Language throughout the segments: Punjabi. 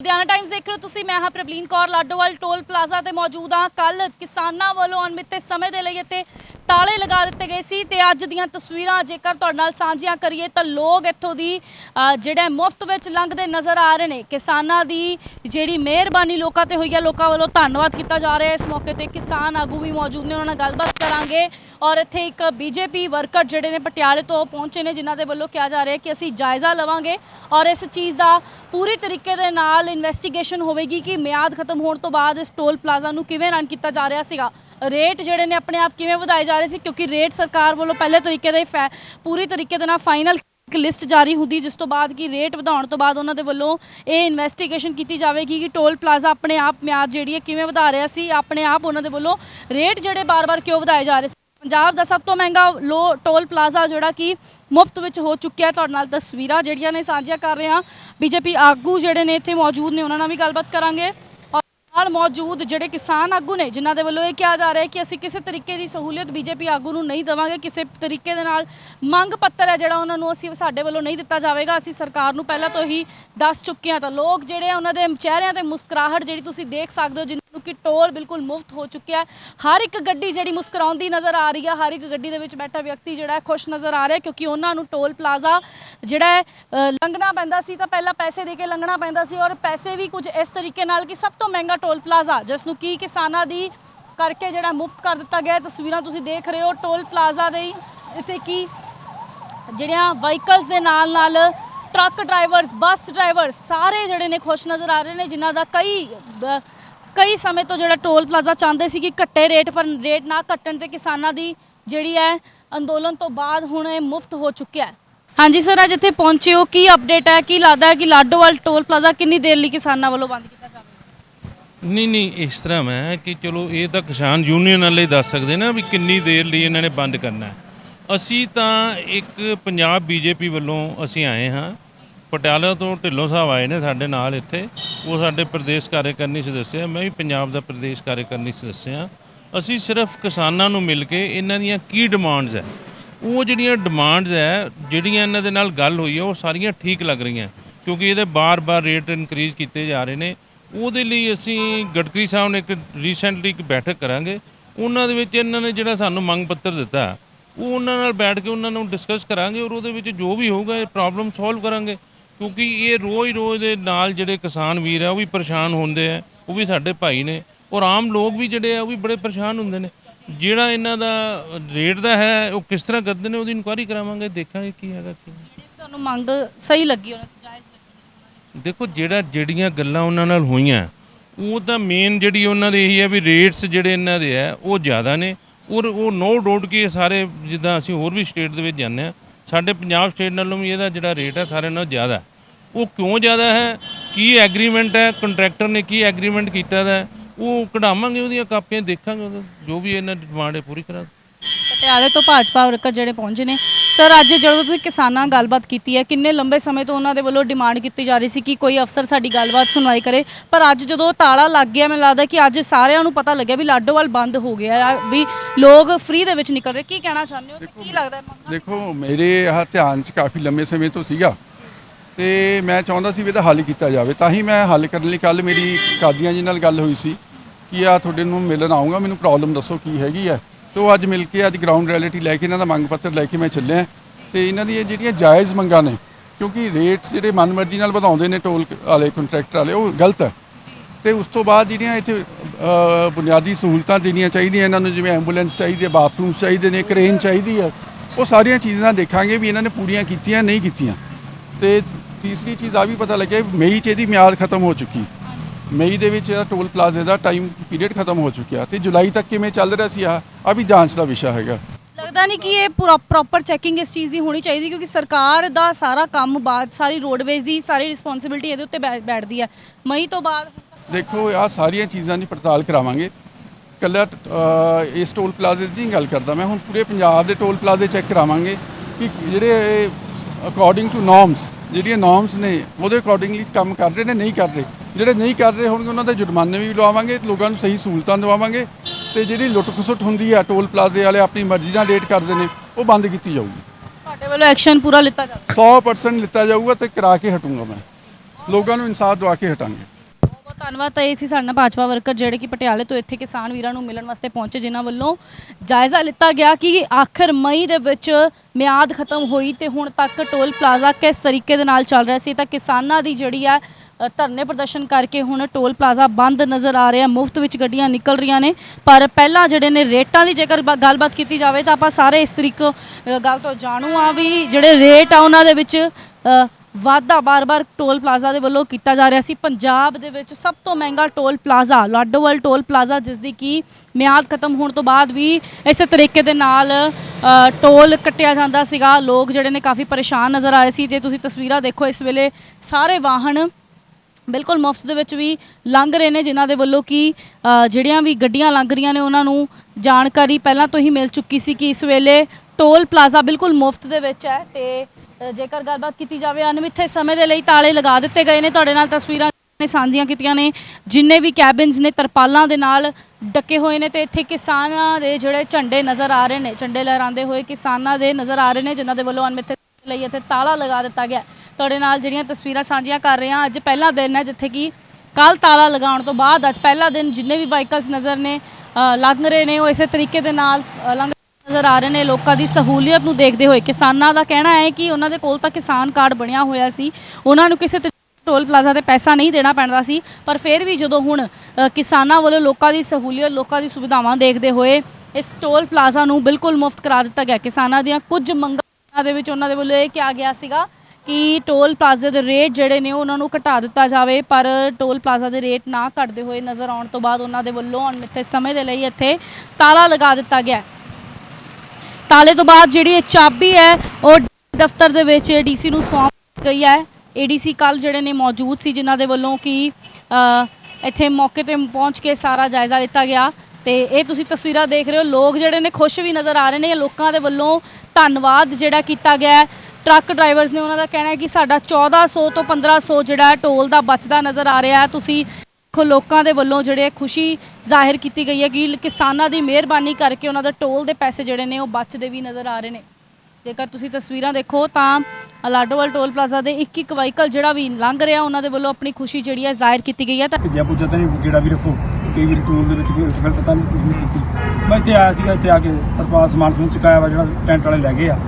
ਲੁਧਿਆਣਾ ਟਾਈਮਸ ਦੇਖ ਰਹੇ ਹੋ ਤੁਸੀਂ, ਮੈਂ ਹਾਂ ਪ੍ਰਬਲੀਨ ਕੌਰ, ਲਾਡੋਵਾਲ ਟੋਲ ਪਲਾਜ਼ਾ ਤੇ ਮੌਜੂਦ ਹਾਂ। ਕੱਲ ਕਿਸਾਨਾਂ ਵੱਲੋਂ ਅਣਮਿੱਥੇ ਸਮੇਂ ਦੇ ਲਈ ਇੱਥੇ ਤਾਲੇ ਲਗਾ ਦਿੱਤੇ ਗਏ ਸੀ ਤੇ ਅੱਜ ਦੀਆਂ ਤਸਵੀਰਾਂ ਜੇਕਰ ਤੁਹਾਡੇ ਨਾਲ ਸਾਂਝੀਆਂ ਕਰੀਏ ਤਾਂ ਲੋਕ ਇੱਥੋਂ ਦੀ ਜਿਹੜਾ ਮੁਫਤ ਵਿੱਚ ਲੰਘਦੇ ਨਜ਼ਰ ਆ ਰਹੇ ਨੇ। ਕਿਸਾਨਾਂ ਦੀ ਜਿਹੜੀ ਮਿਹਰਬਾਨੀ ਲੋਕਾਂ ਤੇ ਹੋਈ ਹੈ ਲੋਕਾਂ ਵੱਲੋਂ ਧੰਨਵਾਦ ਕੀਤਾ ਜਾ ਰਿਹਾ ਹੈ ਇਸ ਮੌਕੇ ਤੇ। ਕਿਸਾਨ ਆਗੂ ਵੀ ਮੌਜੂਦ ਨੇ, ਉਹਨਾਂ ਨਾਲ ਗੱਲਬਾਤ ਕਰਾਂਗੇ। ਔਰ ਇੱਥੇ ਇੱਕ ਬੀਜੇਪੀ ਵਰਕਰ ਜਿਹੜੇ ਨੇ ਪਟਿਆਲੇ ਤੋਂ ਪਹੁੰਚੇ ਨੇ, ਜਿਨ੍ਹਾਂ ਦੇ ਵੱਲੋਂ ਕਿਹਾ ਜਾ ਰਿਹਾ ਕਿ ਅਸੀਂ ਜਾਇਜ਼ਾ ਲਵਾਂਗੇ ਔਰ ਇਸ ਚੀਜ਼ ਦਾ ਪੂਰੀ ਤਰੀਕੇ ਦੇ ਨਾਲ ਇਨਵੈਸਟੀਗੇਸ਼ਨ ਹੋਵੇਗੀ ਕਿ ਮਿਆਦ ਖਤਮ ਹੋਣ ਤੋਂ ਬਾਅਦ ਇਸ ਟੋਲ ਪਲਾਜ਼ਾ ਨੂੰ ਕਿਵੇਂ ਰਨ ਕੀਤਾ ਜਾ ਰਿਹਾ ਸੀਗਾ। ਰੇਟ ਜਿਹੜੇ ਨੇ ਆਪਣੇ ਆਪ ਕਿਵੇਂ ਵਧਾਏ ਜਾ ਰਹੇ ਸੀ? ਕਿਉਂਕਿ ਰੇਟ ਸਰਕਾਰ ਵੱਲੋਂ ਪਹਿਲੇ ਤਰੀਕੇ ਦੇ ਫੈ- ਪੂਰੀ ਤਰੀਕੇ ਦੇ ਨਾਲ ਫਾਈਨਲ ਇੱਕ ਲਿਸਟ ਜਾਰੀ ਹੁੰਦੀ, ਜਿਸ ਤੋਂ ਬਾਅਦ ਕਿ ਰੇਟ ਵਧਾਉਣ ਤੋਂ ਬਾਅਦ ਉਹਨਾਂ ਦੇ ਵੱਲੋਂ ਇਹ ਇਨਵੈਸਟੀਗੇਸ਼ਨ ਕੀਤੀ ਜਾਵੇਗੀ ਕਿ ਟੋਲ ਪਲਾਜ਼ਾ ਆਪਣੇ ਆਪ ਮਿਆਦ ਜਿਹੜੀ ਹੈ ਕਿਵੇਂ ਵਧਾ ਰਿਹਾ ਸੀ? ਆਪਣੇ ਆਪ ਉਹਨਾਂ ਦੇ ਵੱਲੋਂ ਰੇਟ ਜਿਹੜੇ ਬਾਰ-ਬਾਰ ਕਿਉਂ ਵਧਾਏ ਜਾ ਰਹੇ ਸੀ? ਪੰਜਾਬ ਦਾ ਸਭ ਤੋਂ ਮਹਿੰਗਾ ਲੋ ਟੋਲ ਪਲਾਜ਼ਾ ਜਿਹੜਾ ਕਿ ਮੁਫਤ ਵਿੱਚ ਹੋ ਚੁੱਕਿਆ ਤੁਹਾਡੇ ਨਾਲ ਤਸਵੀਰਾਂ ਜਿਹੜੀਆਂ ਨੇ ਸਾਂਝੀਆਂ ਕਰ ਰਹੇ ਹਾਂ। ਬੀਜੇਪੀ ਆਗੂ ਜਿਹੜੇ ਨੇ ਇੱਥੇ ਮੌਜੂਦ ਨੇ, ਉਹਨਾਂ ਨਾਲ ਵੀ ਗੱਲਬਾਤ ਕਰਾਂਗੇ। ਨਾਲ ਮੌਜੂਦ ਜਿਹੜੇ ਕਿਸਾਨ ਆਗੂ ਨੇ, ਜਿਨ੍ਹਾਂ ਦੇ ਵੱਲੋਂ ਇਹ ਕਿਹਾ ਜਾ ਰਿਹਾ ਹੈ ਕਿ ਅਸੀਂ ਕਿਸੇ ਤਰੀਕੇ ਦੀ ਸਹੂਲੀਅਤ ਬੀਜੇਪੀ ਆਗੂ ਨੂੰ ਨਹੀਂ ਦੇਵਾਂਗੇ, ਕਿਸੇ ਤਰੀਕੇ ਦੇ ਨਾਲ ਮੰਗ ਪੱਤਰ ਹੈ ਜਿਹੜਾ ਉਹਨਾਂ ਨੂੰ ਅਸੀਂ ਸਾਡੇ ਵੱਲੋਂ ਨਹੀਂ ਦਿੱਤਾ ਜਾਵੇਗਾ। ਅਸੀਂ ਸਰਕਾਰ ਨੂੰ ਪਹਿਲਾਂ ਤੋਂ ਹੀ ਦੱਸ ਚੁੱਕੇ ਹਾਂ ਤਾਂ ਲੋਕ ਜਿਹੜੇ ਆ, ਉਹਨਾਂ ਦੇ ਚਿਹਰਿਆਂ ਤੇ ਮੁਸਕਰਾਹਟ ਜਿਹੜੀ ਤੁਸੀਂ ਦੇਖ ਸਕਦੇ ਹੋ ਜਿਨ੍ਹਾਂ ਕਿ ਟੋਲ ਬਿਲਕੁਲ ਮੁਫਤ ਹੋ ਚੁੱਕਿਆ ਹਰ ਇੱਕ ਗੱਡੀ ਜਿਹੜੀ ਮੁਸਕਰਾਉਂਦੀ ਨਜ਼ਰ ਆ ਰਹੀ ਹੈ ਹਰ ਇੱਕ ਗੱਡੀ ਦੇ ਵਿੱਚ ਬੈਠਾ ਵਿਅਕਤੀ ਜਿਹੜਾ ਖੁਸ਼ ਨਜ਼ਰ ਆ ਰਿਹਾ ਕਿਉਂਕਿ ਉਹਨਾਂ ਨੂੰ ਟੋਲ ਪਲਾਜ਼ਾ ਜਿਹੜਾ ਹੈ ਲੰਘਣਾ ਪੈਂਦਾ ਸੀ ਤਾਂ ਪਹਿਲਾਂ ਪੈਸੇ ਦੇ ਕੇ ਲੰਘਣਾ ਪੈਂਦਾ ਸੀ ਔਰ ਪੈਸੇ ਵੀ ਕੁਝ ਇਸ ਤਰੀਕੇ ਨਾਲ ਕਿ ਸਭ ਤੋਂ ਮਹਿੰਗਾ ਟੋਲ ਪਲਾਜ਼ਾ, ਜਿਸ ਨੂੰ ਕੀ ਕਿਸਾਨਾਂ ਦੀ ਕਰਕੇ ਜਿਹੜਾ ਮੁਫਤ ਕਰ ਦਿੱਤਾ ਗਿਆ ਤਸਵੀਰਾਂ ਤੁਸੀਂ ਦੇਖ ਰਹੇ ਹੋ ਟੋਲ ਪਲਾਜ਼ਾ ਦੇ ਇੱਥੇ ਕੀ ਜਿਹੜੀਆਂ ਵਹੀਕਲਸ ਦੇ ਨਾਲ ਨਾਲ ਟਰੱਕ ਡਰਾਈਵਰਸ ਬੱਸ ਡਰਾਈਵਰਸ ਸਾਰੇ ਜਿਹੜੇ ਨੇ ਖੁਸ਼ ਨਜ਼ਰ ਆ ਰਹੇ ਨੇ, ਜਿਨ੍ਹਾਂ ਦਾ ਕਈ ਕਈ ਸਮੇਂ ਤੋਂ ਜਿਹੜਾ ਟੋਲ ਪਲਾਜ਼ਾ ਚਾਹੁੰਦੇ ਸੀ ਕਿ ਘੱਟੇ ਰੇਟ ਪਰ ਰੇਟ ਨਾ ਘਟਣ ਤੇ ਕਿਸਾਨਾਂ ਦੀ ਜਿਹੜੀ ਹੈ ਅੰਦੋਲਨ ਤੋਂ ਬਾਅਦ ਹੁਣ ਇਹ ਮੁਫਤ ਹੋ ਚੁੱਕਿਆ ਹੈ। ਹਾਂਜੀ ਸਰ, ਅੱਜ ਇੱਥੇ ਪਹੁੰਚੇ ਹੋ, ਕੀ ਅਪਡੇਟ ਹੈ? ਕੀ ਲੱਗਦਾ ਹੈ ਕਿ ਲਾਡੋਵਾਲ ਟੋਲ ਪਲਾਜ਼ਾ ਕਿੰਨੀ ਦੇਰ ਲਈ ਕਿਸਾਨਾਂ ਵੱਲੋਂ ਬੰਦ ਕੀਤਾ ਜਾਵੇਗਾ? ਨਹੀਂ ਨਹੀਂ, ਇਸ ਤਰ੍ਹਾਂ ਮੈਂ ਕਿ ਚਲੋ ਇਹ ਤਾਂ ਕਿਸਾਨ ਯੂਨੀਅਨ ਵਾਲੇ ਦੱਸ ਸਕਦੇ ਨਾ ਵੀ ਕਿੰਨੀ ਦੇਰ ਲਈ ਇਹਨਾਂ ਨੇ ਬੰਦ ਕਰਨਾ ਹੈ। ਅਸੀਂ ਤਾਂ ਇੱਕ ਪੰਜਾਬ ਬੀਜੇਪੀ ਵੱਲੋਂ ਅਸੀਂ ਆਏ ਹਾਂ ਪਟਿਆਲਾ ਤੋਂ ਢਿੱਲੋਂ ਸਾਹਿਬ ਆਏ ਨੇ ਸਾਡੇ ਨਾਲ ਇੱਥੇ। ਉਹ ਸਾਡੇ ਪ੍ਰਦੇਸ਼ ਕਾਰਜਕਾਰਨੀ ਸਦੱਸਿਆ ਮੈਂ ਵੀ ਪੰਜਾਬ ਦਾ ਪ੍ਰਦੇਸ਼ ਕਾਰਜਕਾਰਨੀ ਸਦੱਸਿਆ ਅਸੀਂ ਸਿਰਫ ਕਿਸਾਨਾਂ ਨੂੰ ਮਿਲ ਕੇ ਇਹਨਾਂ ਦੀਆਂ ਕੀ ਡਿਮਾਂਡਸ ਹੈ ਉਹ ਜਿਹੜੀਆਂ ਡਿਮਾਂਡਸ ਹੈ ਜਿਹੜੀਆਂ ਇਹਨਾਂ ਦੇ ਨਾਲ ਗੱਲ ਹੋਈ ਹੈ ਉਹ ਸਾਰੀਆਂ ਠੀਕ ਲੱਗ ਰਹੀਆਂ। ਕਿਉਂਕਿ ਇਹਦੇ ਬਾਰ-ਬਾਰ ਰੇਟ ਇਨਕਰੀਜ਼ ਕੀਤੇ ਜਾ ਰਹੇ ਨੇ। ਉਹਦੇ ਲਈ ਅਸੀਂ ਗਡਕਰੀ ਸਾਹਿਬ ਨੇ ਇੱਕ ਰੀਸੈਂਟਲੀ ਇੱਕ ਬੈਠਕ ਕਰਾਂਗੇ। ਉਹਨਾਂ ਦੇ ਵਿੱਚ ਇਹਨਾਂ ਨੇ ਜਿਹੜਾ ਸਾਨੂੰ ਮੰਗ ਪੱਤਰ ਦਿੱਤਾ, ਉਹ ਉਹਨਾਂ ਨਾਲ ਬੈਠ ਕੇ ਉਹਨਾਂ ਨੂੰ ਡਿਸਕਸ ਕਰਾਂਗੇ ਔਰ ਉਹਦੇ ਵਿੱਚ ਜੋ ਵੀ ਹੋਊਗਾ, ਇਹ ਪ੍ਰੋਬਲਮ ਸੋਲਵ ਕਰਾਂਗੇ। ਕਿਉਂਕਿ ਇਹ ਰੋਜ਼-ਰੋਜ਼ ਦੇ ਨਾਲ ਜਿਹੜੇ ਕਿਸਾਨ ਵੀਰ ਆ ਉਹ ਵੀ ਪਰੇਸ਼ਾਨ ਹੁੰਦੇ ਆ ਉਹ ਵੀ ਸਾਡੇ ਭਾਈ ਨੇ ਔਰ ਆਮ ਲੋਕ ਵੀ ਜਿਹੜੇ ਆ ਉਹ ਵੀ ਬੜੇ ਪਰੇਸ਼ਾਨ ਹੁੰਦੇ ਨੇ। ਜਿਹੜਾ ਇਹਨਾਂ ਦਾ ਰੇਟ ਦਾ ਹੈ ਉਹ ਕਿਸ ਤਰ੍ਹਾਂ ਕਰਦੇ ਨੇ ਉਹਦੀ ਇਨਕੁਆਇਰੀ ਕਰਾਵਾਂਗੇ ਦੇਖਾਂਗੇ ਕੀ ਹੈਗਾ ਕੀ ਨਹੀਂ। ਤੁਹਾਨੂੰ ਮੰਗ ਸਹੀ ਲੱਗੀ ਉਹਨਾਂ ਨੂੰ ਜਾਇਜ਼ ਲੱਗੀ ਦੇਖੋ ਜਿਹੜਾ ਜਿਹੜੀਆਂ ਗੱਲਾਂ ਉਹਨਾਂ ਨਾਲ ਹੋਈਆਂ ਉਹ ਤਾਂ ਮੇਨ ਜਿਹੜੀ ਉਹਨਾਂ ਦੀ ਇਹੀ ਹੈ ਵੀ ਰੇਟਸ ਜਿਹੜੇ ਇਹਨਾਂ ਦੇ ਆ ਉਹ ਜ਼ਿਆਦਾ ਨੇ। ਔਰ ਉਹ ਨੋ ਡਾਊਟ ਕਿ ਇਹ ਸਾਰੇ ਜਿੱਦਾਂ ਅਸੀਂ ਹੋਰ ਵੀ ਸਟੇਟ ਦੇ ਵਿੱਚ ਜਾਂਦੇ ਆ ਸਾਡੇ ਪੰਜਾਬ ਸਟੇਟ ਨਾਲੋਂ ਵੀ ਇਹਦਾ ਜਿਹੜਾ ਰੇਟ ਹੈ ਸਾਰੇ ਨਾਲੋਂ ਜ਼ਿਆਦਾ। ਹੈ। ਉਹ ਕਿਉਂ ਜ਼ਿਆਦਾ ਹੈ? ਕੀ ਐਗਰੀਮੈਂਟ ਹੈ? ਕੰਟਰੈਕਟਰ ਨੇ ਕੀ ਐਗਰੀਮੈਂਟ ਕੀਤਾ ਦਾ ਹੈ, ਉਹ ਕਢਾਵਾਂਗੇ ਉਹਦੀਆਂ ਕਾਪੀਆਂ ਦੇਖਾਂਗੇ ਉਹਦਾ, ਜੋ ਵੀ ਇਹਨਾਂ ਦੀ ਡਿਮਾਂਡ ਹੈ ਪੂਰੀ ਕਰਾਂਗੇ। ਪਟਿਆਲੇ ਤੋਂ ਭਾਜਪਾ ਵਰਕਰ ਜਿਹੜੇ ਪਹੁੰਚੇ ਨੇ ਸਰ ਅੱਜ ਜਦੋਂ ਤੁਸੀਂ ਕਿਸਾਨਾਂ ਨਾਲ ਗੱਲਬਾਤ ਕੀਤੀ ਹੈ ਕਿੰਨੇ ਲੰਬੇ ਸਮੇਂ ਤੋਂ ਉਹਨਾਂ ਦੇ ਵੱਲੋਂ ਡਿਮਾਂਡ ਕੀਤੀ ਜਾ ਰਹੀ ਸੀ ਕਿ ਕੋਈ ਅਫਸਰ ਸਾਡੀ ਗੱਲਬਾਤ ਸੁਣਵਾਈ ਕਰੇ? ਪਰ ਅੱਜ ਜਦੋਂ ਤਾਲਾ ਲੱਗ ਗਿਆ ਮੈਨੂੰ ਲੱਗਦਾ ਕਿ ਅੱਜ ਸਾਰਿਆਂ ਨੂੰ ਪਤਾ ਲੱਗਿਆ ਵੀ ਲਾਡੋਵਾਲ ਬੰਦ ਹੋ ਗਿਆ ਹੈ, ਵੀ ਲੋਕ ਫ੍ਰੀ ਦੇ ਵਿੱਚ ਨਿਕਲ ਰਹੇ। ਕੀ ਕਹਿਣਾ ਚਾਹੁੰਦੇ ਹੋ ਤੇ ਕੀ ਲੱਗਦਾ ਹੈ ਮੰਗਾਂ? ਦੇਖੋ ਮੇਰੇ ਆਹ ਧਿਆਨ 'ਚ ਕਾਫੀ ਲੰਮੇ ਸਮੇਂ ਤੋਂ ਸੀਗਾ। ਤੇ ਮੈਂ ਚਾਹੁੰਦਾ ਸੀ ਵੀ ਇਹਦਾ ਹੱਲ ਕੀਤਾ ਜਾਵੇ। ਤਾਂ ਹੀ ਮੈਂ ਹੱਲ ਕਰਨ ਲਈ ਕੱਲ ਮੇਰੀ ਕਾਦੀਆਂ ਜੀ ਨਾਲ ਗੱਲ ਹੋਈ ਸੀ ਕਿ ਆ ਤੁਹਾਡੇ ਨੂੰ ਮਿਲਣ ਆਉਂਗਾ ਮੈਨੂੰ ਪ੍ਰੋਬਲਮ ਦੱਸੋ ਕੀ ਹੈਗੀ ਹੈ ਤੇ ਉਹ ਅੱਜ ਮਿਲ ਕੇ ਅੱਜ ਗਰਾਊਂਡ ਰਿਐਲਿਟੀ ਲੈ ਕੇ ਇਹਨਾਂ ਦਾ ਮੰਗ ਪੱਤਰ ਲੈ ਕੇ ਮੈਂ ਚੱਲਿਆ। ਤੇ ਇਹਨਾਂ ਦੀਆਂ ਜਿਹੜੀਆਂ ਜਾਇਜ਼ ਮੰਗਾਂ ਨੇ, ਕਿਉਂਕਿ ਰੇਟਸ ਜਿਹੜੇ ਮਨਮਰਜ਼ੀ ਨਾਲ ਵਧਾਉਂਦੇ ਨੇ ਟੋਲ ਵਾਲੇ ਕੰਟਰੈਕਟਰ ਵਾਲੇ, ਉਹ ਗਲਤ ਹੈ। ਤੇ ਉਸ ਤੋਂ ਬਾਅਦ ਜਿਹੜੀਆਂ ਇੱਥੇ ਬੁਨਿਆਦੀ ਸਹੂਲਤਾਂ ਦੇਣੀਆਂ ਚਾਹੀਦੀਆਂ ਇਹਨਾਂ ਨੂੰ, ਜਿਵੇਂ ਐਂਬੂਲੈਂਸ ਚਾਹੀਦੀ ਹੈ ਬਾਥਰੂਮ ਚਾਹੀਦੇ ਨੇ ਕਰੇਨ ਚਾਹੀਦੀ ਹੈ। ਉਹ ਸਾਰੀਆਂ ਚੀਜ਼ਾਂ ਦੇਖਾਂਗੇ ਵੀ ਇਹਨਾਂ ਨੇ ਪੂਰੀਆਂ ਕੀਤੀਆਂ, ਨਹੀਂ ਕੀਤੀਆਂ। ਤੇ ਤੀਸਰੀ ਚੀਜ਼ ਆ ਵੀ ਪਤਾ ਲੱਗਿਆ ਵੀ ਮਈ 'ਚ ਇਹਦੀ ਮਿਆਦ ਖਤਮ ਹੋ ਚੁੱਕੀ। ਮਈ ਦੇ ਵਿੱਚ ਇਹਦਾ ਟੋਲ ਪਲਾਜ਼ੇ ਦਾ ਟਾਈਮ ਪੀਰੀਅਡ ਖਤਮ ਹੋ ਚੁੱਕਿਆ ਤੇ ਜੁਲਾਈ ਤੱਕ ਕਿਵੇਂ ਚੱਲ ਰਿਹਾ ਸੀ ਆ ਆ ਵੀ ਜਾਂਚ ਦਾ ਵਿਸ਼ਾ ਹੈਗਾ। ਲੱਗਦਾ ਨਹੀਂ ਕਿ ਇਹ ਪ੍ਰੋਪਰ ਚੈਕਿੰਗ ਇਸ ਚੀਜ਼ ਦੀ ਹੋਣੀ ਚਾਹੀਦੀ ਕਿਉਂਕਿ ਸਰਕਾਰ ਦਾ ਸਾਰਾ ਕੰਮ ਬਾਅਦ ਸਾਰੀ ਰੋਡਵੇਜ਼ ਦੀ ਸਾਰੀ ਰਿਸਪੌਂਸਿਬਿਲਟੀ ਇਹਦੇ ਉੱਤੇ ਬੈਠਦੀ ਹੈ ਮਈ ਤੋਂ ਬਾਅਦ ਦੇਖੋ ਆ ਸਾਰੀਆਂ ਚੀਜ਼ਾਂ ਦੀ ਪੜਤਾਲ ਕਰਾਵਾਂਗੇ। ਕੱਲਾ ਇਸ ਟੋਲ ਪਲਾਜ਼ੇ ਦੀ ਨਹੀਂ ਗੱਲ ਕਰਦਾ ਮੈਂ ਹੁਣ ਪੂਰੇ ਪੰਜਾਬ ਦੇ ਟੋਲ ਪਲਾਜ਼ੇ ਚੈੱਕ ਕਰਾਵਾਂਗੇ ਕਿ ਜਿਹੜੇ ਅਕੋਰਡਿੰਗ ਟੂ ਨਾਰਮਸ ਜਿਹੜੀਆਂ ਨਾਰਮਸ ਨੇ ਉਹਦੇ ਅਕੋਰਡਿੰਗਲੀ ਕੰਮ ਕਰ ਰਹੇ ਨੇ ਨਹੀਂ ਕਰ ਰਹੇ। ਜਿਹੜੇ ਨਹੀਂ ਕਰ ਰਹੇ ਹੋਣਗੇ ਉਹਨਾਂ ਦੇ ਜੁਰਮਾਨੇ ਵੀ ਲਵਾਵਾਂਗੇ ਲੋਕਾਂ ਨੂੰ ਸਹੀ ਸਹੂਲਤਾਂ ਦਿਵਾਵਾਂਗੇ ਤੇ ਜਿਹੜੀ ਲੁੱਟ ਖਸੁੱਟ ਹੁੰਦੀ ਆ ਟੋਲ ਪਲਾਜ਼ੇ ਵਾਲੇ ਆਪਣੀ ਮਰਜ਼ੀ ਨਾਲ ਰੇਟ ਕਰਦੇ ਨੇ ਉਹ ਬੰਦ ਕੀਤੀ ਜਾਊਗੀ। ਤੁਹਾਡੇ ਵੱਲੋਂ ਐਕਸ਼ਨ ਪੂਰਾ ਲਿੱਤਾ ਜਾਵੇ 100% ਲਿੱਤਾ ਜਾਊਗਾ ਤੇ ਕਰਾ ਕੇ ਹਟੂੰਗਾ ਮੈਂ। ਲੋਕਾਂ ਨੂੰ ਇਨਸਾਫ ਦਵਾ ਕੇ ਹਟਾਂਗੇ। ਧੰਨਵਾਦ ਤਾਂ ਇਹ ਸੀ ਸਾਡੇ ਨਾਲ ਭਾਜਪਾ ਵਰਕਰ ਜਿਹੜੇ ਕਿ ਪਟਿਆਲੇ ਤੋਂ ਇੱਥੇ ਕਿਸਾਨ ਵੀਰਾਂ ਨੂੰ ਮਿਲਣ ਵਾਸਤੇ ਪਹੁੰਚੇ, ਜਿਨ੍ਹਾਂ ਵੱਲੋਂ ਜਾਇਜ਼ਾ ਲਿੱਤਾ ਗਿਆ ਕਿ ਆਖਰ ਮਈ ਦੇ ਵਿੱਚ ਮਿਆਦ ਖਤਮ ਹੋਈ ਤੇ ਹੁਣ ਤੱਕ ਟੋਲ ਪਲਾਜ਼ਾ ਕਿਸ ਤਰੀਕੇ ਦੇ ਨਾਲ ਚੱਲ ਰਿਹਾ ਸੀ? ਤਾਂ ਕਿਸਾਨਾਂ ਦੀ ਜਿਹੜੀ ਆ ਧਰਨੇ ਪ੍ਰਦਰਸ਼ਨ ਕਰਕੇ ਹੁਣ ਟੋਲ ਪਲਾਜ਼ਾ ਬੰਦ ਨਜ਼ਰ ਆ ਰਿਹਾ, ਮੁਫਤ ਵਿੱਚ ਗੱਡੀਆਂ ਨਿਕਲ ਰਹੀਆਂ ਨੇ। ਪਰ ਪਹਿਲਾਂ ਜਿਹੜੇ ਨੇ ਰੇਟਾਂ ਦੀ ਜੇਕਰ ਬ- ਗੱਲਬਾਤ ਕੀਤੀ ਜਾਵੇ ਤਾਂ ਆਪਾਂ ਸਾਰੇ ਇਸ ਤਰੀਕੇ ਗੱਲ ਤੋਂ ਜਾਣੂ ਆ ਵੀ ਜਿਹੜੇ ਰੇਟ ਆ ਉਹਨਾਂ ਦੇ ਵਿੱਚ ਅ, ਵਾਧਾ ਬਾਰ-ਬਾਰ ਟੋਲ ਪਲਾਜ਼ਾ ਦੇ ਵੱਲੋਂ ਕੀਤਾ ਜਾ ਰਿਹਾ ਸੀ। ਪੰਜਾਬ ਦੇ ਵਿੱਚ ਸਭ ਤੋਂ ਮਹਿੰਗਾ toll plaza Ladowal toll plaza ਜਿਸ ਦੀ ਕੀ ਮਿਆਦ ਖਤਮ ਹੋਣ ਤੋਂ ਬਾਅਦ ਵੀ ਇਸੇ ਤਰੀਕੇ ਦੇ ਨਾਲ ਟੋਲ ਕੱਟਿਆ ਜਾਂਦਾ ਸੀਗਾ। ਲੋਕ ਜਿਹੜੇ ਨੇ ਕਾਫੀ ਪਰੇਸ਼ਾਨ ਨਜ਼ਰ ਆ ਰਹੇ ਸੀ। ਜੇ ਤੁਸੀਂ ਤਸਵੀਰਾਂ ਦੇਖੋ ਇਸ ਵੇਲੇ ਸਾਰੇ ਵਾਹਨ ਬਿਲਕੁਲ ਮੁਫਤ ਦੇ ਵਿੱਚ ਵੀ ਲੰਘ ਰਹੇ ਨੇ ਜਿਨ੍ਹਾਂ ਦੇ ਵੱਲੋਂ ਕਿ ਜਿਹੜੀਆਂ ਵੀ ਗੱਡੀਆਂ ਲੰਘ ਰਹੀਆਂ ਨੇ ਉਹਨਾਂ ਨੂੰ ਜਾਣਕਾਰੀ ਪਹਿਲਾਂ ਤੋਂ ਹੀ ਮਿਲ ਚੁੱਕੀ ਸੀ ਕਿ ਇਸ ਵੇਲੇ ਟੋਲ ਪਲਾਜ਼ਾ ਬਿਲਕੁਲ ਮੁਫਤ ਦੇ ਵਿੱਚ ਹੈ ਤੇ ਜੇਕਰ ਗੱਲਬਾਤ ਕੀਤੀ ਜਾਵੇ ਅਨਮਿੱਥੇ ਸਮੇਂ ਦੇ ਲਈ ਤਾਲੇ ਲਗਾ ਦਿੱਤੇ ਗਏ ਨੇ। ਤੁਹਾਡੇ ਨਾਲ ਤਸਵੀਰਾਂ ਨੇ ਸਾਂਝੀਆਂ ਕੀਤੀਆਂ ਨੇ। ਜਿੰਨੇ ਵੀ ਕੈਬਿਨਸ ਨੇ, ਤਰਪਾਲਾਂ ਦੇ ਨਾਲ ਡੱਕੇ ਹੋਏ ਨੇ ਤੇ ਇੱਥੇ ਕਿਸਾਨਾਂ ਦੇ ਜਿਹੜੇ ਝੰਡੇ ਨਜ਼ਰ ਆ ਰਹੇ ਨੇ, ਝੰਡੇ ਲਹਿਰਾਉਂਦੇ ਹੋਏ ਕਿਸਾਨਾਂ ਦੇ ਨਜ਼ਰ ਆ ਰਹੇ ਨੇ, ਜਿਨ੍ਹਾਂ ਦੇ ਵੱਲੋਂ ਅਨਮਿੱਥੇ ਲਈ ਇੱਥੇ ਤਾਲਾ ਲਗਾ ਦਿੱਤਾ ਗਿਆ ਤੁਹਾਡੇ ਨਾਲ ਜਿਹੜੀਆਂ ਤਸਵੀਰਾਂ ਸਾਂਝੀਆਂ ਕਰ ਰਹੇ ਹਾਂ, ਅੱਜ ਪਹਿਲਾ ਦਿਨ ਹੈ, ਜਿੱਥੇ ਕਿ ਕੱਲ ਤਾਲਾ ਲਗਾਉਣ ਤੋਂ ਬਾਅਦ ਅੱਜ ਪਹਿਲਾ ਦਿਨ ਜਿੰਨੇ ਵੀ ਵਾਹੀਕਲਸ ਨਜ਼ਰ ਨੇ ਲੰਘ ਰਹੇ ਨੇ, ਉਹ ਇਸੇ ਤਰੀਕੇ ਦੇ ਨਾਲ ਲੰਘ ਨਜ਼ਰ ਆ ਰਹੇ ਨੇ ਲੋਕਾਂ ਦੀ ਸਹੂਲੀਅਤ ਨੂੰ ਦੇਖਦੇ ਹੋਏ। ਕਿਸਾਨਾਂ ਦਾ ਕਹਿਣਾ ਹੈ ਕਿ ਉਹਨਾਂ ਦੇ ਕੋਲ ਤਾਂ ਕਿਸਾਨ ਕਾਰਡ ਬਣਿਆ ਹੋਇਆ ਸੀ। ਉਹਨਾਂ ਨੂੰ ਕਿਸੇ ਤਰੀਕੇ ਟੋਲ ਪਲਾਜ਼ਾ ਤੇ ਪੈਸਾ ਨਹੀਂ ਦੇਣਾ ਪੈਂਦਾ ਸੀ। ਪਰ ਫਿਰ ਵੀ ਜਦੋਂ ਹੁਣ ਅ, ਕਿਸਾਨਾਂ ਵੱਲੋਂ ਲੋਕਾਂ ਦੀ ਸਹੂਲੀਅਤ ਲੋਕਾਂ ਦੀ ਸੁਵਿਧਾਵਾਂ ਦੇਖਦੇ ਹੋਏ ਇਸ ਟੋਲ ਪਲਾਜ਼ਾ ਨੂੰ ਬਿਲਕੁਲ ਮੁਫਤ ਕਰਾ ਦਿੱਤਾ ਗਿਆ। ਕਿਸਾਨਾਂ ਦੀਆਂ ਕੁਝ ਮੰਗਾਂ ਦੇ ਵਿੱਚ ਉਹਨਾਂ ਦੇ ਵੱਲੋਂ ਇਹ ਕਿਹਾ ਗਿਆ ਸੀਗਾ ਕਿ ਟੋਲ ਪਲਾਜ਼ੇ ਦੇ ਰੇਟ ਜਿਹੜੇ ਨੇ ਉਹਨਾਂ ਨੂੰ ਘਟਾ ਦਿੱਤਾ ਜਾਵੇ ਪਰ ਟੋਲ ਪਲਾਜ਼ਾ ਦੇ ਰੇਟ ਨਾ ਘਟਦੇ ਹੋਏ ਨਜ਼ਰ ਆਉਣ ਤੋਂ ਬਾਅਦ ਉਹਨਾਂ ਦੇ ਵੱਲੋਂ ਅਣਮਿੱਥੇ ਸਮੇਂ ਦੇ ਲਈ ਇੱਥੇ ਤਾਲਾ ਲਗਾ ਦਿੱਤਾ ਗਿਆ। ਹੈ। ਤਾਲੇ ਤੋਂ ਬਾਅਦ ਜਿਹੜੀ ਇਹ ਚਾਬੀ ਹੈ, ਉਹ ਦਫ਼ਤਰ ਦੇ ਵਿੱਚ ਡੀਸੀ ਨੂੰ ਸੌਂਪ ਗਈ ਹੈ। ਏਡੀਸੀ ਕੱਲ ਜਿਹੜੇ ਨੇ ਮੌਜੂਦ ਸੀ, ਜਿਨ੍ਹਾਂ ਦੇ ਵੱਲੋਂ ਕਿ ਇੱਥੇ ਮੌਕੇ ਤੇ ਪਹੁੰਚ ਕੇ ਸਾਰਾ ਜਾਇਜ਼ਾ ਲਿੱਤਾ ਗਿਆ। ਤੇ ਇਹ ਤੁਸੀਂ ਤਸਵੀਰਾਂ ਦੇਖ ਰਹੇ ਹੋ। ਲੋਕ ਜਿਹੜੇ ਨੇ ਖੁਸ਼ ਵੀ ਨਜ਼ਰ ਆ ਰਹੇ ਨੇ। ਲੋਕਾਂ ਦੇ ਵੱਲੋਂ ਧੰਨਵਾਦ ਜਿਹੜਾ ਕੀਤਾ ਗਿਆ ਟਰੱਕ ਡਰਾਈਵਰਸ ਨੇ ਉਹਨਾਂ ਦਾ ਕਹਿਣਾ ਹੈ ਕਿ ਸਾਡਾ 1400 ਤੋਂ 1500 ਜਿਹੜਾ ਟੋਲ ਦਾ ਬਚਦਾ ਨਜ਼ਰ ਆ ਰਿਹਾ ਤੁਸੀਂ ਦੇਖੋ ਲੋਕਾਂ ਦੇ ਵੱਲੋਂ ਜਿਹੜੇ ਖੁਸ਼ੀ ਜ਼ਾਹਿਰ ਕੀਤੀ ਗਈ ਹੈ ਕਿ ਕਿਸਾਨਾਂ ਦੀ ਮਿਹਰਬਾਨੀ ਕਰਕੇ ਉਹਨਾਂ ਦਾ ਟੋਲ ਦੇ ਪੈਸੇ ਜਿਹੜੇ ਨੇ ਉਹ ਬਚਦੇ ਵੀ ਨਜ਼ਰ ਆ ਰਹੇ ਨੇ। ਜੇਕਰ ਤੁਸੀਂ ਤਸਵੀਰਾਂ ਦੇਖੋ ਤਾਂ ਅਲਾਡੋਵਾਲ ਟੋਲ ਪਲਾਜ਼ਾ ਦੇ ਇੱਕ ਇੱਕ ਵਾਹੀਕਲ ਜਿਹੜਾ ਵੀ ਲੰਘ ਰਿਹਾ, ਉਹਨਾਂ ਦੇ ਵੱਲੋਂ ਆਪਣੀ ਖੁਸ਼ੀ ਜਿਹੜੀ ਹੈ ਜ਼ਾਹਿਰ ਕੀਤੀ ਗਈ ਹੈ ਤਾਂ ਭੱਜਿਆ ਪੁੱਜਾ ਤਾਂ ਨਹੀਂ, ਗੇੜਾ ਵੀ ਰੱਖੋ। ਕਈ ਵਾਰੀ ਟੂਲ ਦੇ ਵਿੱਚ ਕੋਈ ਗਲਤ ਤਾਂ ਨਹੀਂ ਕੀਤੀ। ਮੈਂ ਇੱਥੇ ਆਇਆ ਸੀਗਾ, ਇੱਥੇ ਆ ਕੇ ਤਰਪਾਲ ਸਮਾਨ ਸਮੂਨ ਚੁਕਾਇਆ ਵਾ, ਜਿਹੜਾ ਟੈਂਟ ਵਾਲੇ ਲੈ ਗਏ ਆ।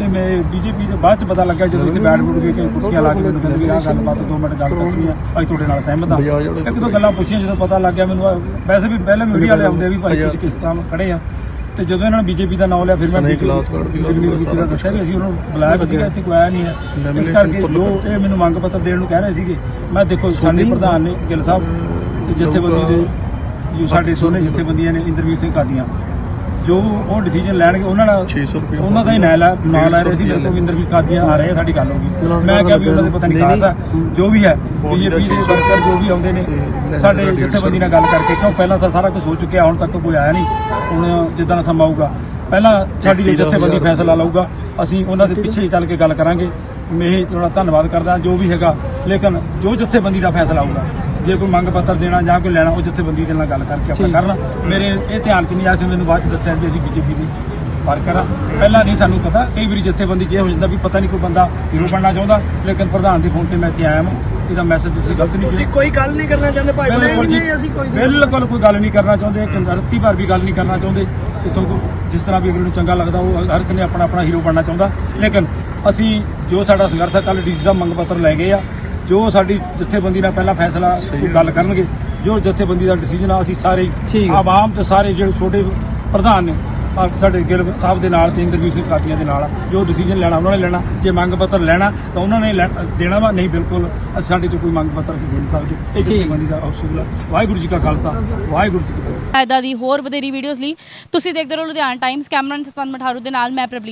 ਤੇ ਮੈਂ ਬੀਜੇਪੀ ਦੇ ਬਾਅਦ ਚ ਪਤਾ ਲੱਗਾ ਜਦੋਂ ਇੱਥੇ ਬੈਠ ਬੁੱਟ ਕੇ ਕੁਰਸੀਆਂ ਲਾ ਕੇ ਮੈਨੂੰ ਕਹਿੰਦੇ ਵੀ ਆਹ ਗੱਲਬਾਤ ਦੋ ਮਿੰਟ ਗੱਲ ਕਰਨੀ ਆ ਅਸੀਂ ਤੁਹਾਡੇ ਨਾਲ ਸਹਿਮਤ ਆ। ਇੱਕ ਦੋ ਗੱਲਾਂ ਪੁੱਛੀਆਂ ਜਦੋਂ ਪਤਾ ਲੱਗ ਗਿਆ ਮੈਨੂੰ ਵੈਸੇ ਵੀ ਪਹਿਲੇ ਮੀਡੀਆ ਵਾਲੇ ਆਉਂਦੇ ਵੀ ਭਾਈ ਤੁਸੀਂ ਕਿਸ ਤਰ੍ਹਾਂ ਖੜੇ ਆ। ਤੇ ਜਦੋਂ ਇਹਨਾਂ ਨੇ ਬੀਜੇਪੀ ਦਾ ਨਾਮ ਲਿਆ ਫਿਰ ਮੈਂ ਵੀ ਦਾ ਦੱਸਿਆ ਵੀ ਅਸੀਂ ਉਹਨੂੰ ਬੁਲਾਇਆ ਵੀ ਸੀਗਾ ਇੱਥੇ ਕੋਈ ਆਇਆ ਨਹੀਂ ਹੈ ਇਸ ਕਰਕੇ ਜੋ ਇਹ ਮੈਨੂੰ ਮੰਗ ਪੱਤਰ ਦੇਣ ਨੂੰ ਕਹਿ ਰਹੇ ਸੀਗੇ ਮੈਂ ਦੇਖੋ ਸਾਡੇ ਪ੍ਰਧਾਨ ਨੇ ਗਿੱਲ ਸਾਹਿਬ ਜਥੇਬੰਦੀ ਦੇ ਜੋ ਸਾਡੇ ਦੋਨੇ ਜਥੇਬੰਦੀਆਂ ਨੇ ਇੰਦਰਵੀਰ ਸਿੰਘ ਕਾਦੀਆਂ ਜੋ ਉਹ ਡਿਸੀਜਨ ਲੈਣਗੇ ਉਹਨਾਂ ਨਾਲ 600 ਰੁਪਏ ਉਹਨਾਂ ਦਾ ਹੀ ਨਾਂ ਲੈ ਨਾਂ ਲੈ ਰਹੇ ਸੀ ਮੇਰੇ ਇੰਦਰਵੀਰ ਕਾਦੀਆਂ ਆ ਰਹੇ ਆ ਸਾਡੀ ਗੱਲ ਹੋ ਗਈ। ਮੈਂ ਕਿਹਾ ਵੀ ਉਹਨਾਂ ਦੇ ਪਤਾ ਨਹੀਂ ਖਾਸ ਆ ਜੋ ਵੀ ਹੈ ਬੀਜੇਪੀ ਦੇ ਵਰਕਰ ਜੋ ਵੀ ਆਉਂਦੇ ਨੇ ਸਾਡੇ ਜਥੇਬੰਦੀ ਨਾਲ ਗੱਲ ਕਰਕੇ ਕਿਉਂ ਪਹਿਲਾਂ ਤਾਂ ਸਾਰਾ ਕੁਝ ਹੋ ਚੁੱਕਿਆ ਹੁਣ ਤੱਕ ਕੋਈ ਆਇਆ ਨਹੀਂ। ਹੁਣ ਜਿੱਦਾਂ ਦਾ ਸਮਾਂ ਆਊਗਾ। ਪਹਿਲਾਂ ਸਾਡੀ ਜੋ ਜਥੇਬੰਦੀ ਫੈਸਲਾ ਲਊਗਾ ਅਸੀਂ ਉਹਨਾਂ ਦੇ ਪਿੱਛੇ ਹੀ ਚੱਲ ਕੇ ਗੱਲ ਕਰਾਂਗੇ। ਮੈਂ ਇਹ ਥੋੜਾ ਧੰਨਵਾਦ ਕਰਦਾ ਜੋ ਵੀ ਹੈਗਾ। ਲੇਕਿਨ ਜੋ ਜਥੇਬੰਦੀ ਦਾ ਫੈਸਲਾ ਆਊਗਾ ਜੇ ਕੋਈ ਮੰਗ ਪੱਤਰ ਦੇਣਾ ਜਾਂ ਕੋਈ ਲੈਣਾ ਉਹ ਜਥੇਬੰਦੀ ਦੇ ਨਾਲ ਗੱਲ ਕਰਕੇ ਆਪਾਂ ਕਰਨਾ। ਮੇਰੇ ਇਹ ਧਿਆਨ ਚ ਨਹੀਂ ਆਇਆ ਸੀ ਮੈਨੂੰ ਬਾਅਦ ਚ ਦੱਸਿਆ ਵੀ ਅਸੀਂ ਬੀਜੇਪੀ ਦੀ ਵਰਕਰ ਆ ਪਹਿਲਾਂ ਨਹੀਂ ਸਾਨੂੰ ਪਤਾ ਕਈ ਵਾਰੀ ਜਥੇਬੰਦੀ ਚ ਇਹ ਹੋ ਜਾਂਦਾ ਵੀ ਪਤਾ ਨਹੀਂ ਕੋਈ ਬੰਦਾ ਹੀਰੋ ਬਣਨਾ ਚਾਹੁੰਦਾ ਲੇਕਿਨ ਪ੍ਰਧਾਨ ਦੇ ਫੋਨ ਤੇ ਮੈਂ ਇੱਥੇ ਆਇਆ ਹਾਂ ਇਹਦਾ ਮੈਸੇਜ ਤੁਸੀਂ ਗਲਤ ਨਹੀਂ ਤੁਸੀਂ ਕੋਈ ਗੱਲ ਨਹੀਂ ਕਰਨਾ ਚਾਹੁੰਦੇ ਭਾਈ ਬਿਲਕੁਲ ਨਹੀਂ। ਨਹੀਂ ਅਸੀਂ ਕੋਈ ਬਿਲਕੁਲ ਕੋਈ ਗੱਲ ਨਹੀਂ ਕਰਨਾ ਚਾਹੁੰਦੇ ਕੰਦਰਤੀ ਭਰ ਵੀ ਗੱਲ ਨਹੀਂ ਕਰਨਾ ਚਾਹੁੰਦੇ। ਇਥੋਂ ਜਿਸ ਤਰ੍ਹਾਂ ਵੀ ਅਗਲੇ ਨੂੰ ਚੰਗਾ ਲੱਗਦਾ ਉਹ ਹਰ ਕਿਨੇ ਆਪਣਾ ਆਪਣਾ ਹੀਰੋ ਬਣਨਾ ਚਾਹੁੰਦਾ। ਲੇਕਿਨ ਅਸੀਂ ਜੋ ਸਾਡਾ ਸੰਘਰਸ਼ ਆ ਕੱਲ ਡੀਸੀ ਸਾਹਿਬ ਮੰਗ ਪੱਤਰ ਲੈ ਗਏ ਆ ਜੋ ਸਾਡੀ ਜਥੇਬੰਦੀ ਨਾਲ ਪਹਿਲਾ ਫੈਸਲਾ ਗੱਲ ਕਰਨਗੇ ਜੋ ਜਥੇਬੰਦੀ ਦਾ ਡਿਸੀਜਨ ਆ ਅਸੀਂ ਸਾਰੇ ਹੀ। ਆਵਾਮ ਤੇ ਸਾਰੇ ਜਿਹੜੇ ਛੋਟੇ ਪ੍ਰਧਾਨ ਨੇ ਸਾਡੇ ਗਿੱਲ ਸਾਹਿਬ ਦੇ ਨਾਲ ਤੇ ਇੰਦਰਵੀਰ ਸਿੰਘ ਕਾਦੀਆਂ ਦੇ ਨਾਲ ਜੋ ਡਿਸੀਜਨ ਲੈਣਾ ਉਹਨਾਂ ਨੇ ਲੈਣਾ ਜੇ ਮੰਗ ਪੱਤਰ ਲੈਣਾ ਤਾਂ ਉਹਨਾਂ ਨੇ ਲੈ- ਦੇਣਾ ਵਾ ਨਹੀਂ ਬਿਲਕੁਲ ਅਸੀਂ ਸਾਡੇ ਤੋਂ ਕੋਈ ਮੰਗ ਪੱਤਰ ਅਸੀਂ ਦੇ ਨਹੀਂ ਸਕਦੇ। ਇਹ ਜਥੇਬੰਦੀ ਦਾ ਅਸੂਲ ਆ। ਵਾਹਿਗੁਰੂ ਜੀ ਕਾ ਖਾਲਸਾ ਵਾਹਿਗੁਰੂ ਜੀ ਕੀ ਫਤਿਹ। ਐਦਾਂ ਦੀ ਹੋਰ ਵਧੇਰੀ ਵੀਡੀਓਜ਼ ਲਈ ਤੁਸੀਂ ਦੇਖਦੇ ਰਹੋ ਲੁਧਿਆਣਾ ਟਾਈਮਸ ਕੈਮਰਨ ਸਤਪੰਦ ਮਠਾਰੂ ਦੇ ਨਾਲ ਮੈਂ ਪ੍ਰਬਲੀਨ